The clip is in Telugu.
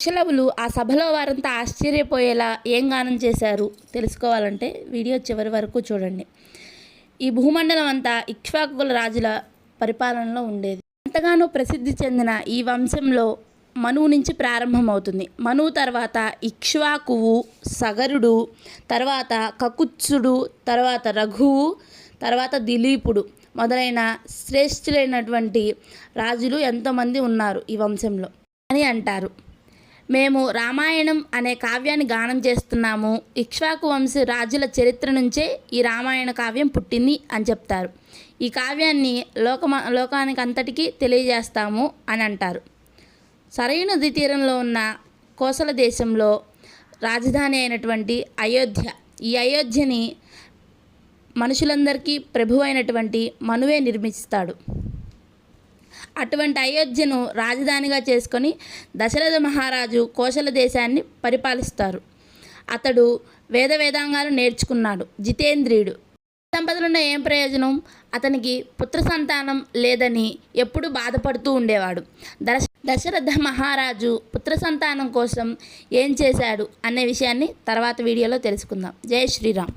కుశలవులు ఆ సభలో వారంతా ఆశ్చర్యపోయేలా ఏం గానం చేశారు తెలుసుకోవాలంటే వీడియో చివరి వరకు చూడండి. ఈ భూమండలం అంతా ఇక్ష్వాకుల రాజుల పరిపాలనలో ఉండేది. ఎంతగానో ప్రసిద్ధి చెందిన ఈ వంశంలో మనువు నుంచి ప్రారంభమవుతుంది. మనువు తర్వాత ఇక్ష్వాకువు సగరుడు తర్వాత కకుత్సుడు తర్వాత రఘువు తర్వాత దిలీపుడు మొదలైన శ్రేష్ఠులైనటువంటి రాజులు ఎంతోమంది ఉన్నారు ఈ వంశంలో అని అంటారు. మేము రామాయణం అనే కావ్యాన్ని గానం చేస్తున్నాము. ఇక్ష్వాకు వంశ రాజుల చరిత్ర నుంచే ఈ రామాయణ కావ్యం పుట్టింది అని చెప్తారు. ఈ కావ్యాన్ని లోకమ లోకానికి అంతటికీ తెలియజేస్తాము అని అంటారు. సరైన నది తీరంలో ఉన్న కోసల దేశంలో రాజధాని అయినటువంటి అయోధ్య ఈ అయోధ్యని మనుషులందరికీ ప్రభు అయినటువంటి మనువే నిర్మిస్తాడు. అటువంటి అయోధ్యను రాజధానిగా చేసుకొని దశరథ మహారాజు కోశల దేశాన్ని పరిపాలిస్తారు. అతడు వేద వేదాంగాలు నేర్చుకున్నాడు. జితేంద్రియుడు. సంపదలున్న ఏం ప్రయోజనం? అతనికి పుత్ర సంతానం లేదని ఎప్పుడూ బాధపడుతూ ఉండేవాడు. దశ దశరథ మహారాజు పుత్ర సంతానం కోసం ఏం చేశాడు అనే విషయాన్ని తర్వాత వీడియోలో తెలుసుకుందాం. జై శ్రీరామ్.